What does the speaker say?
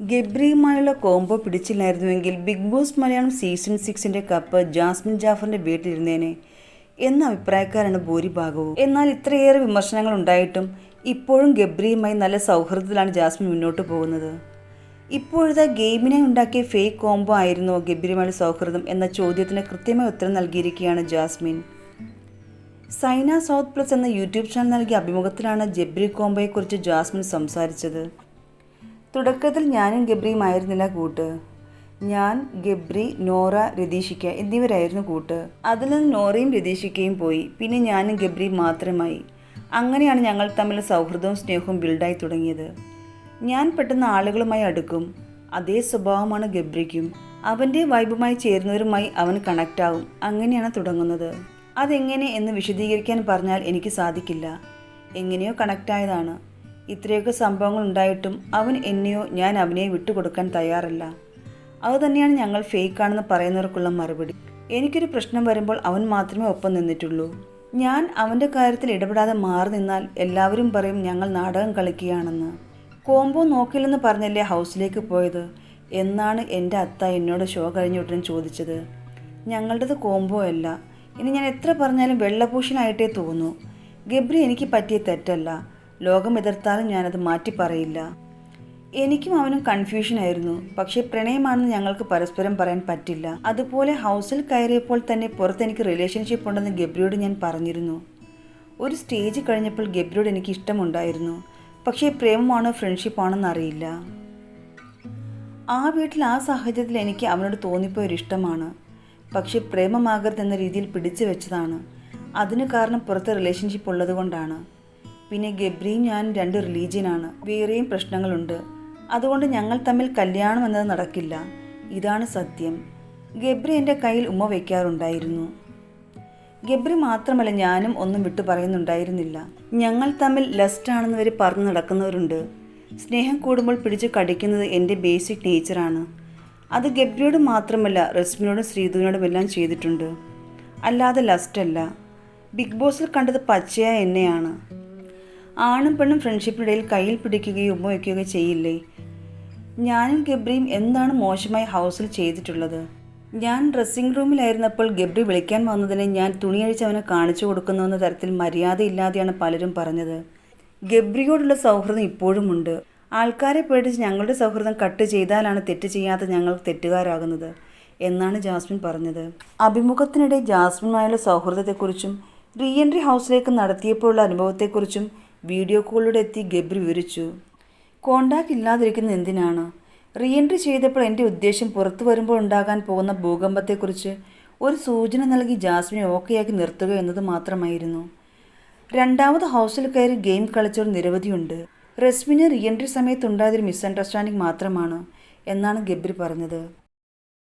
ഗബ്രിയുമായുള്ള combo പിടിച്ചില്ലായിരുന്നുവെങ്കിൽ Bigg Boss Malayalam season സിക്സിന്റെ cup Jasmin ജാഫറിന്റെ വീട്ടിലിരുന്നേനെ എന്ന അഭിപ്രായക്കാരാണ് ഭൂരിഭാഗവും. എന്നാൽ ഇത്രയേറെ വിമർശനങ്ങൾ ഉണ്ടായിട്ടും ഇപ്പോഴും ഗബ്രിയുമായി നല്ല സൗഹൃദത്തിലാണ് ജാസ്മിൻ മുന്നോട്ട് പോകുന്നത്. ഇപ്പോഴത്തെ ഗെയിമിനെ ഉണ്ടാക്കിയ ഫേക്ക് കോംബോ ആയിരുന്നോ ഗബ്രിയുമായുള്ള സൗഹൃദം എന്ന ചോദ്യത്തിന് കൃത്യമായ ഉത്തരം നൽകിയിരിക്കുകയാണ് ജാസ്മിൻ. സൈന സൗത്ത് പ്ലസ് എന്ന യൂട്യൂബ് ചാനൽ നൽകിയ അഭിമുഖത്തിലാണ് ജബ്രി കോംബോയെക്കുറിച്ച് ജാസ്മിൻ സംസാരിച്ചത്. തുടക്കത്തിൽ ഞാനും ഗബ്രിയും ആയിരുന്നില്ല കൂട്ട്. ഞാൻ ഗബ്രി നോറ രതീഷിക്ക എന്നിവരായിരുന്നു കൂട്ട്. അതിൽ നിന്ന് നോറയും രതീഷിക്കയും പോയി. പിന്നെ ഞാനും ഗബ്രിയും മാത്രമായി. അങ്ങനെയാണ് ഞങ്ങൾ തമ്മിൽ സൗഹൃദവും സ്നേഹവും ബിൽഡായി തുടങ്ങിയത്. ഞാൻ പെട്ടെന്ന് ആളുകളുമായി അടുക്കും. അതേ സ്വഭാവമാണ് ഗബ്രിക്കും. അവന്റെ വൈബുമായി ചേരുന്നവരുമായി അവൻ കണക്റ്റ് ആവും. അങ്ങനെയാണ് തുടങ്ങുന്നത്. അതെങ്ങനെ എന്ന് വിശദീകരിക്കാൻ പറഞ്ഞാൽ എനിക്ക് സാധിക്കില്ല. എങ്ങനെയോ കണക്റ്റ് ആയതാണ്. ഇത്രയൊക്കെ സംഭവങ്ങൾ ഉണ്ടായിട്ടും അവൻ എന്നെയോ ഞാൻ അവനെ വിട്ടുകൊടുക്കാൻ തയ്യാറല്ല. അതുതന്നെയാണ് ഞങ്ങൾ ഫേക്ക് ആണെന്ന് പറയുന്നവർക്കുള്ള മറുപടി. എനിക്കൊരു പ്രശ്നം വരുമ്പോൾ അവൻ മാത്രമേ ഒപ്പം നിന്നിട്ടുള്ളൂ. ഞാൻ അവന്റെ കാര്യത്തിൽ ഇടപെടാതെ മാറി നിന്നാൽ എല്ലാവരും പറയും ഞങ്ങൾ നാടകം കളിക്കുകയാണെന്ന്. കോംബോ നോക്കില്ലെന്ന് പറഞ്ഞല്ലേ ഹൗസിലേക്ക് പോയത്? എന്നാണ് എന്റെ അത്ത എന്നോട് ഷോ കഴിഞ്ഞ ഉടനെ ചോദിച്ചത്. ഞങ്ങളുടേത് കോംബോ അല്ല. ഇനി ഞാൻ എത്ര പറഞ്ഞാലും വെള്ളപൂഷനായിട്ടേ തോന്നൂ. ഗബ്രി എനിക്ക് പറ്റിയ തെറ്റല്ല. ലോകം എതിർത്താലും ഞാനത് മാറ്റി പറയില്ല. എനിക്കും അവനും കൺഫ്യൂഷൻ ആയിരുന്നു. പക്ഷേ പ്രണയമാണെന്ന് ഞങ്ങൾക്ക് പരസ്പരം പറയാൻ പറ്റില്ല. അതുപോലെ ഹൗസിൽ കയറിയപ്പോൾ തന്നെ പുറത്ത് എനിക്ക് റിലേഷൻഷിപ്പ് ഉണ്ടെന്ന് ഗബ്രിയോട് ഞാൻ പറഞ്ഞിരുന്നു. ഒരു സ്റ്റേജ് കഴിഞ്ഞപ്പോൾ ഗബ്രിയോട് എനിക്ക് ഇഷ്ടമുണ്ടായിരുന്നു. പക്ഷേ പ്രേമമാണോ ഫ്രണ്ട്ഷിപ്പാണോ അറിയില്ല. ആ വീട്ടിൽ ആ സാഹചര്യത്തിൽ എനിക്ക് അവനോട് തോന്നിപ്പോയ ഒരു ഇഷ്ടമാണ്. പക്ഷേ പ്രേമമാകരുതെന്ന രീതിയിൽ പിടിച്ചു വെച്ചതാണ് അതിന് കാരണം പുറത്ത് റിലേഷൻഷിപ്പ് ഉള്ളതുകൊണ്ടാണ്. പിന്നെ ഗബ്രിയും ഞാൻ രണ്ട് റിലീജിയനാണ്. വേറെയും പ്രശ്നങ്ങളുണ്ട്. അതുകൊണ്ട് ഞങ്ങൾ തമ്മിൽ കല്യാണം എന്നത് നടക്കില്ല. ഇതാണ് സത്യം. ഗബ്രി എന്റെ കയ്യിൽ ഉമ്മ വയ്ക്കാറുണ്ടായിരുന്നു ഗബ്രി മാത്രമല്ല ഞാനും ഒന്നും വിട്ടു പറയുന്നുണ്ടായിരുന്നില്ല. ഞങ്ങൾ തമ്മിൽ ലസ്റ്റ് ആണെന്ന് വരെ പറഞ്ഞു നടക്കുന്നവരുണ്ട്. സ്നേഹം കൂടുമ്പോൾ പിടിച്ചു കടിക്കുന്നത് എന്റെ ബേസിക് നേച്ചറാണ്. അത് ഗബ്രിയോട് മാത്രമല്ല റസ്മിനോടും ശ്രീധുവിനോടും എല്ലാം ചെയ്തിട്ടുണ്ട്. അല്ലാതെ ലസ്റ്റല്ല. ബിഗ് ബോസിൽ കണ്ടത് പച്ചയായ എന്നെയാണ്. ആണും പെണ്ണും ഫ്രണ്ട്ഷിപ്പിനിടയിൽ കയ്യിൽ പിടിക്കുകയോ ഉമ്മ വയ്ക്കുകയോ ചെയ്യില്ലേ? ഞാനും ഗബ്രിയും എന്താണ് മോശമായി ഹൗസിൽ ചെയ്തിട്ടുള്ളത്? ഞാൻ ഡ്രസ്സിംഗ് റൂമിലായിരുന്നപ്പോൾ ഗബ്രി വിളിക്കാൻ വന്നതിനെ ഞാൻ തുണിയഴിച്ച് അവനെ കാണിച്ചു കൊടുക്കുന്നുവെന്ന തരത്തിൽ മര്യാദയില്ലാതെയാണ് പലരും പറഞ്ഞത്. ഗബ്രിയോടുള്ള സൗഹൃദം ഇപ്പോഴുമുണ്ട് ആൾക്കാരെ പേടിച്ച് ഞങ്ങളുടെ സൗഹൃദം കട്ട് ചെയ്താലാണ് തെറ്റ് ചെയ്യാത്ത ഞങ്ങൾ തെറ്റുകാരാകുന്നത് എന്നാണ് ജാസ്മിൻ പറഞ്ഞത്. അഭിമുഖത്തിനിടെ ജാസ്മിനുമായുള്ള സൗഹൃദത്തെക്കുറിച്ചും റീ എൻട്രി ഹൗസിലേക്ക് നടത്തിയപ്പോഴുള്ള അനുഭവത്തെക്കുറിച്ചും വീഡിയോ കോളിലൂടെ എത്തി ഗബ്രി വിവരിച്ചു. കോണ്ടാക്ട് ഇല്ലാതിരിക്കുന്നത് എന്തിനാണ്? റീഎൻട്രി ചെയ്തപ്പോൾ എന്റെ ഉദ്ദേശം പുറത്തു വരുമ്പോൾ ഉണ്ടാകാൻ പോകുന്ന ഭൂകമ്പത്തെക്കുറിച്ച് ഒരു സൂചന നൽകി ജാസ്മിനെ ഓക്കെയാക്കി നിർത്തുക എന്നത് മാത്രമായിരുന്നു. രണ്ടാമത് ഹൗസിൽ കയറി ഗെയിം കളിച്ചവർ നിരവധിയുണ്ട്. റസ്മിന് റീ എൻട്രി സമയത്ത് ഉണ്ടായതൊരു മിസ്അണ്ടർസ്റ്റാൻഡിംഗ് മാത്രമാണ് എന്നാണ് ഗബ്രി പറഞ്ഞത്.